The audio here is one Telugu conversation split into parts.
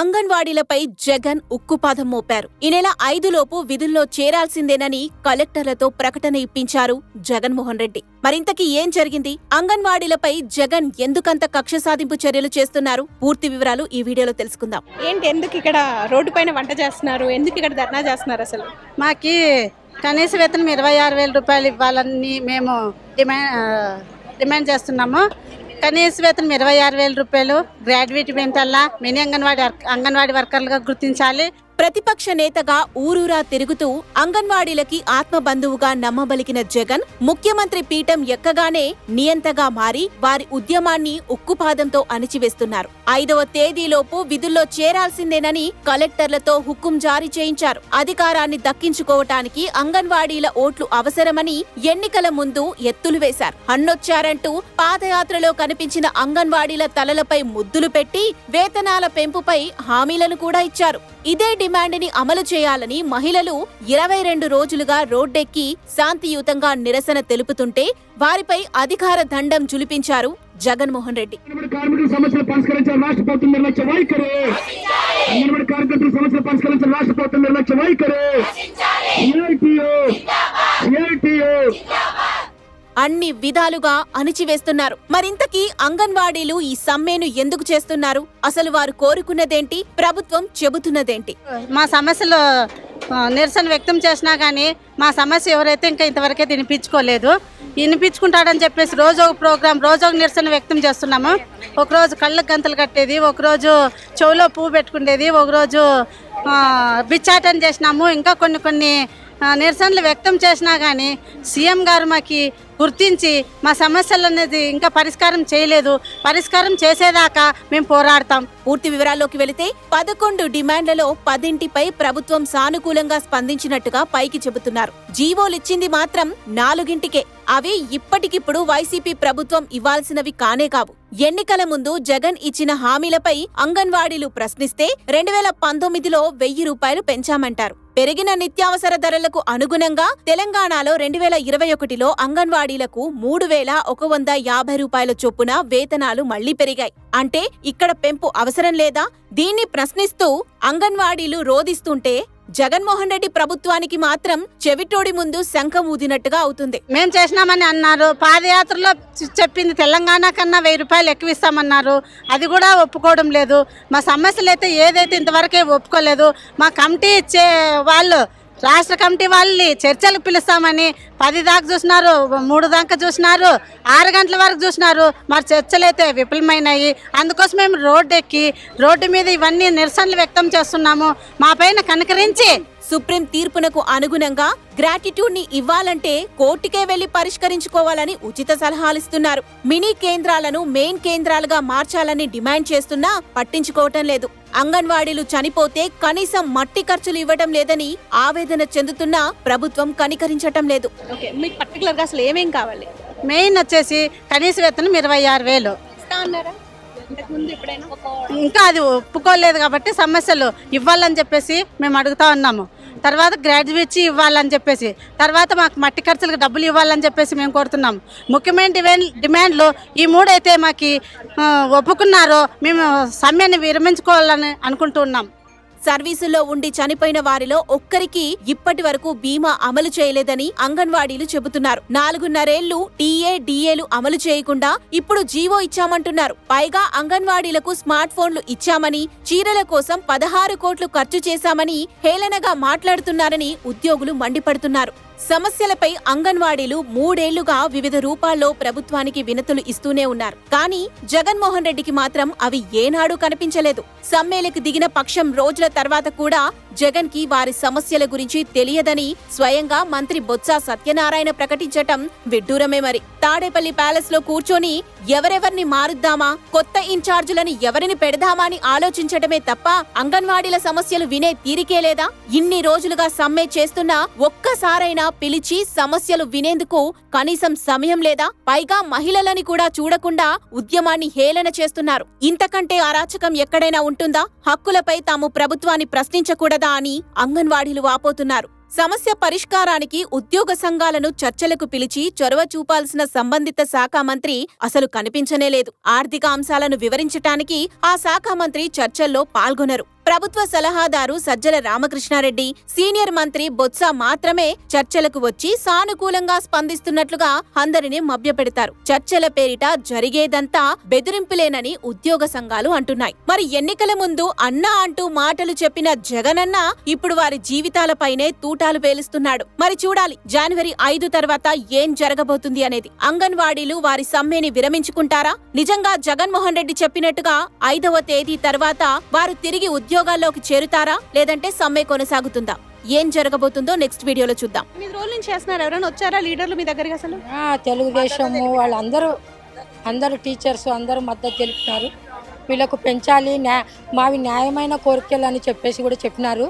అంగన్వాడీలపై జగన్ ఉక్కుపాదం మోపారు. ఈ నెల ఐదులోపు విధుల్లో చేరాల్సిందేనని కలెక్టర్లతో ప్రకటన ఇప్పించారు జగన్మోహన్ రెడ్డి. మరింతకీ ఏం జరిగింది? అంగన్వాడీలపై జగన్ ఎందుకంత కక్ష సాధింపు చర్యలు చేస్తున్నారు? పూర్తి వివరాలు ఈ వీడియోలో తెలుసుకుందాం. ఏంటి ఎందుకు ఇక్కడ రోడ్డు పైన వంట చేస్తున్నారు? ఎందుకు ఇక్కడ ధర్నా చేస్తున్నారు అసలు? మాకి కనీస వేతనం ఇరవై ఆరు వేల రూపాయలు ఇవ్వాలని మేము డిమాండ్ డిమాండ్ చేస్తున్నాము. కనీస వేతనం ఇరవై ఆరు వేల రూపాయలు. గ్రాడ్యుయేట్ వెంటల్లా మినీ అంగన్వాడీ అంగన్వాడీ వర్కర్లుగా గుర్తించాలి. ప్రతిపక్ష నేతగా ఊరూరా తిరుగుతూ అంగన్వాడీలకి ఆత్మబంధువుగా నమ్మబలికిన జగన్ ముఖ్యమంత్రి పీఠం ఎక్కగానే నియంతగా మారి వారి ఉద్యమాన్ని ఉక్కుపాదంతో అణిచివేస్తున్నారు. ఐదవ తేదీలోపు విధుల్లో చేరాల్సిందేనని కలెక్టర్లతో హుకుం జారీ చేయించారు. అధికారాన్ని దక్కించుకోవటానికి అంగన్వాడీల ఓట్లు అవసరమని ఎన్నికల ముందు ఎత్తులు వేశారు. హన్నొచ్చారంటూ పాదయాత్రలో కనిపించిన అంగన్వాడీల తలలపై ముద్దులు పెట్టి వేతనాల పెంపుపై హామీలను కూడా ఇచ్చారు. ఇదే డిమాండ్ని అమలు చేయాలని మహిళలు ఇరవై రెండు రోజులుగా రోడ్డెక్కి శాంతియుతంగా నిరసన తెలుపుతుంటే వారిపై అధికార దండం జులిపించారు జగన్మోహన్ రెడ్డి. కార్మికుల అన్ని విధాలుగా అణిచివేస్తున్నారు. మరింతకీ అంగన్వాడీలు ఈ సమ్మెను ఎందుకు చేస్తున్నారు? అసలు వారు కోరుకున్నదేంటి? ప్రభుత్వం చెబుతున్నదేంటి? మా సమస్యలు నిరసన వ్యక్తం చేసినా కానీ మా సమస్య ఎవరైతే ఇంకా ఇంతవరకే వినిపించుకోలేదు. వినిపించుకుంటాడని చెప్పేసి రోజు ఒక ప్రోగ్రాం రోజు ఒక నిరసన వ్యక్తం చేస్తున్నాము. ఒకరోజు కళ్ళకు గంతలు కట్టేది ఒకరోజు చెవులో పువ్వు పెట్టుకునేది ఒకరోజు బిచ్చాటం చేసినాము. ఇంకా కొన్ని కొన్ని నిరసనలు వ్యక్తం చేసినా కానీ సీఎం గారు మాకి గుర్తించి మా సమస్యలు అనేది ఇంకా పరిష్కారం చేయలేదు. పరిష్కారం చేసేదాకా మేము పోరాడతాం. పూర్తి వివరాల్లోకి వెళితే పదకొండు డిమాండ్లలో పదింటిపై ప్రభుత్వం సానుకూలంగా స్పందించినట్టుగా పైకి చెబుతున్నారు. జీవోలిచ్చింది మాత్రం నాలుగింటికే. అవి ఇప్పటికిప్పుడు వైసీపీ ప్రభుత్వం ఇవ్వాల్సినవి కానే కావు. ఎన్నికల ముందు జగన్ ఇచ్చిన హామీలపై అంగన్వాడీలు ప్రశ్నిస్తే రెండు వేల పంతొమ్మిదిలో వెయ్యి రూపాయలు పెంచామంటారు. పెరిగిన నిత్యావసర ధరలకు అనుగుణంగా తెలంగాణలో రెండు వేల ఇరవై ఒకటిలో అంగన్వాడీలకు మూడు వేల ఒక వంద యాభై రూపాయల చొప్పున వేతనాలు మళ్ళీ పెరిగాయి. అంటే ఇక్కడ పెంపు అవసరం లేదా? దీన్ని ప్రశ్నిస్తూ అంగన్వాడీలు రోధిస్తుంటే జగన్మోహన్ రెడ్డి ప్రభుత్వానికి మాత్రం చెవిటోడి ముందు శంఖం ఊదినట్టుగా అవుతుంది. మేము చేసినామని అన్నారు. పాదయాత్రలో చెప్పింది తెలంగాణ కన్నా వెయ్యి రూపాయలు ఎక్కువ ఇస్తామన్నారు. అది కూడా ఒప్పుకోవడం లేదు. మా సమస్యలు అయితే ఏదైతే ఇంతవరకే ఒప్పుకోలేదు. మా కమిటీ ఇచ్చే వాళ్ళు రాష్ట్ర కమిటీ వాళ్ళని చర్చలకు పిలుస్తామని పది దాకా చూసినారు మూడు దాకా చూసినారు ఆరు గంటల వరకు చూసినారు. మరి చర్చలు అయితే విఫలమైనాయి. అందుకోసం మేము రోడ్డు ఎక్కి రోడ్డు మీద ఇవన్నీ నిరసనలు వ్యక్తం చేస్తున్నాము. మా పైన కనుకరించి సుప్రీం తీర్పునకు అనుగుణంగా గ్రాటిట్యూడ్ని ఇవ్వాలంటే కోర్టుకే వెళ్ళి పరిష్కరించుకోవాలని ఉచిత సలహాలిస్తున్నారు మినీ కేంద్రాలను మెయిన్ కేంద్రాలుగా మార్చాలని డిమాండ్ చేస్తున్నా పట్టించుకోవటం లేదు. అంగన్వాడీలు చనిపోతే కనీసం మట్టి ఖర్చులు ఇవ్వటం లేదని ఆవేదన చెందుతున్నా ప్రభుత్వం కనికరించటం లేదు. ఓకే మీకు పర్టికులర్గా అసలు ఏమేం కావాలి? మెయిన్ వచ్చేసి కనీస వేతనం ఇరవై ఆరు వేలు. అన్నారా? ఇంకా అది ఒప్పుకోలేదు కాబట్టి సమస్యలు ఇవ్వాలని చెప్పేసి మేము అడుగుతా ఉన్నాము. తర్వాత గ్రాడ్యుయేట్స్ ఇవ్వాలని చెప్పేసి తర్వాత మాకు మట్టి ఖర్చులకు డబ్బులు ఇవ్వాలని చెప్పేసి మేము కోరుతున్నాం. ముఖ్యమైన డిమాండ్ డిమాండ్లు ఈ మూడైతే మాకు ఒప్పుకున్నారో మేము సమ్మెని విరమించుకోవాలని అనుకుంటున్నాం సర్వీసుల్లో ఉండి చనిపోయిన వారిలో ఒక్కరికి ఇప్పటి వరకు బీమా అమలు చేయలేదని అంగన్వాడీలు చెబుతున్నారు. నాలుగున్నరేళ్ళు టీఏ డిఏలు అమలు చేయకుండా ఇప్పుడు జీవో ఇచ్చామంటున్నారు. పైగా అంగన్వాడీలకు స్మార్ట్ ఫోన్లు ఇచ్చామని చీరల కోసం పదహారు కోట్లు ఖర్చు చేశామని హేళనగా మాట్లాడుతున్నారని ఉద్యోగులు మండిపడుతున్నారు. సమస్యలపై అంగన్వాడీలు మూడేళ్ళుగా వివిధ రూపాల్లో ప్రభుత్వానికి వినతులు ఇస్తూనే ఉన్నారు. కానీ జగన్మోహన్ రెడ్డికి మాత్రం అవి ఏనాడూ కనిపించలేదు. సమ్మెలకు దిగిన పక్షం రోజుల తర్వాత కూడా జగన్కి వారి సమస్యల గురించి తెలియదని స్వయంగా మంత్రి బొత్స సత్యనారాయణ ప్రకటించటం విడ్డూరమే మరి. తాడేపల్లి ప్యాలెస్లో కూర్చొని ఎవరెవర్ని మారుద్దామా కొత్త ఇన్ఛార్జులను ఎవరిని పెడదామా అని ఆలోచించటమే తప్ప అంగన్వాడీల సమస్యలు వినే తీరికే లేదా? ఇన్ని రోజులుగా సమ్మె చేస్తున్నా ఒక్కసారైనా పిలిచి సమస్యలు వినేందుకు కనీసం సమయం లేదా పైగా మహిళలని కూడా చూడకుండా ఉద్యమాన్ని హేళన చేస్తున్నారు. ఇంతకంటే అరాచకం ఎక్కడైనా ఉంటుందా? హక్కులపై తాము ప్రభుత్వాన్ని ప్రశ్నించకూడదా అని అంగన్వాడీలు వాపోతున్నారు. సమస్య పరిష్కారానికి ఉద్యోగ సంఘాలను చర్చలకు పిలిచి చొరవ చూపాల్సిన సంబంధిత శాఖ మంత్రి అసలు కనిపించనే లేదు. ఆర్థిక అంశాలను వివరించటానికి ఆ శాఖ మంత్రి చర్చల్లో పాల్గొనరు. ప్రభుత్వ సలహాదారు సజ్జల రామకృష్ణారెడ్డి సీనియర్ మంత్రి బొత్స మాత్రమే చర్చలకు వచ్చి సానుకూలంగా స్పందిస్తున్నట్లుగా అందరినీ మభ్యపెడతారు. చర్చల పేరిట జరిగేదంతా బెదిరింపులేనని ఉద్యోగ సంఘాలు అంటున్నాయి. మరి ఎన్నికల ముందు అన్నా అంటూ మాటలు చెప్పిన జగనన్న ఇప్పుడు వారి జీవితాలపైనే తూటాలు పేలుస్తున్నాడు. మరి చూడాలి జనవరి ఐదు తర్వాత ఏం జరగబోతుంది అనేది. అంగన్వాడీలు వారి సమ్మెని విరమించుకుంటారా? నిజంగా జగన్మోహన్ రెడ్డి చెప్పినట్టుగా ఐదవ తేదీ తర్వాత వారు తిరిగి ఉద్యోగాల్లోకి చేరుతారా లేదంటే సమ్మె కొనసాగుతుందా? ఏం జరగబోతుందో నెక్స్ట్ వీడియోలో చూద్దాం. ఎనిమిది రోజుల నుంచి చేస్తున్నారు. ఎవరైనా వచ్చారా లీడర్లు మీ దగ్గరికి అసలు? ఆ, తెలుగుదేశము వాళ్ళందరూ అందరూ టీచర్స్ అందరూ మద్దతు తెలుపుతున్నారు వీళ్ళకు పెంచాలి న్యా మావి న్యాయమైన కోరికలు అని చెప్పేసి కూడా చెప్పినారు.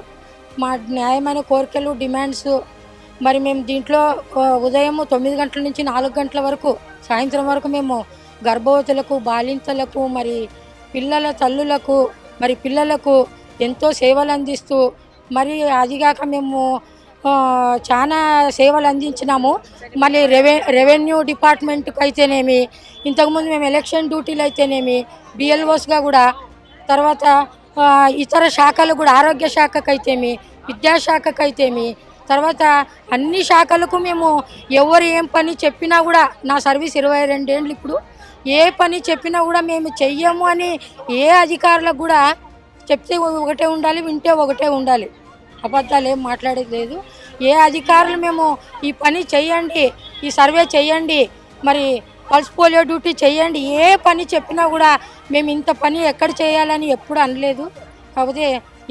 మా న్యాయమైన కోరికలు డిమాండ్స్ మరి మేము దీంట్లో ఉదయం తొమ్మిది గంటల నుంచి నాలుగు గంటల వరకు సాయంత్రం వరకు మేము గర్భవతులకు బాలింతలకు మరి పిల్లల తల్లులకు మరి పిల్లలకు ఎంతో సేవలు అందిస్తూ మరి అదిగాక మేము చాలా సేవలు అందించినాము. మళ్ళీ రెవె రెవెన్యూ డిపార్ట్మెంట్కి అయితేనేమి ఇంతకుముందు మేము ఎలక్షన్ డ్యూటీలు అయితేనేమి బిఎల్ఓస్గా కూడా తర్వాత ఇతర శాఖలు కూడా ఆరోగ్య శాఖకు అయితేమి తర్వాత అన్ని శాఖలకు మేము ఎవరు ఏం పని చెప్పినా కూడా నా సర్వీస్ ఇరవై రెండేళ్ళు ఇప్పుడు ఏ పని చెప్పినా కూడా మేము చెయ్యము అని ఏ అధికారులకు కూడా చెప్తే ఒకటే ఉండాలి వింటే ఒకటే ఉండాలి. అబద్ధాలు ఏం మాట్లాడేది లేదు. ఏ అధికారులు మేము ఈ పని చెయ్యండి ఈ సర్వే చెయ్యండి మరి పల్స్ పోలియో డ్యూటీ చెయ్యండి ఏ పని చెప్పినా కూడా మేము ఇంత పని ఎక్కడ చేయాలని ఎప్పుడు అనలేదు. కాకపోతే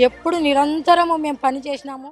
ఎప్పుడు నిరంతరము మేము పని చేసినాము.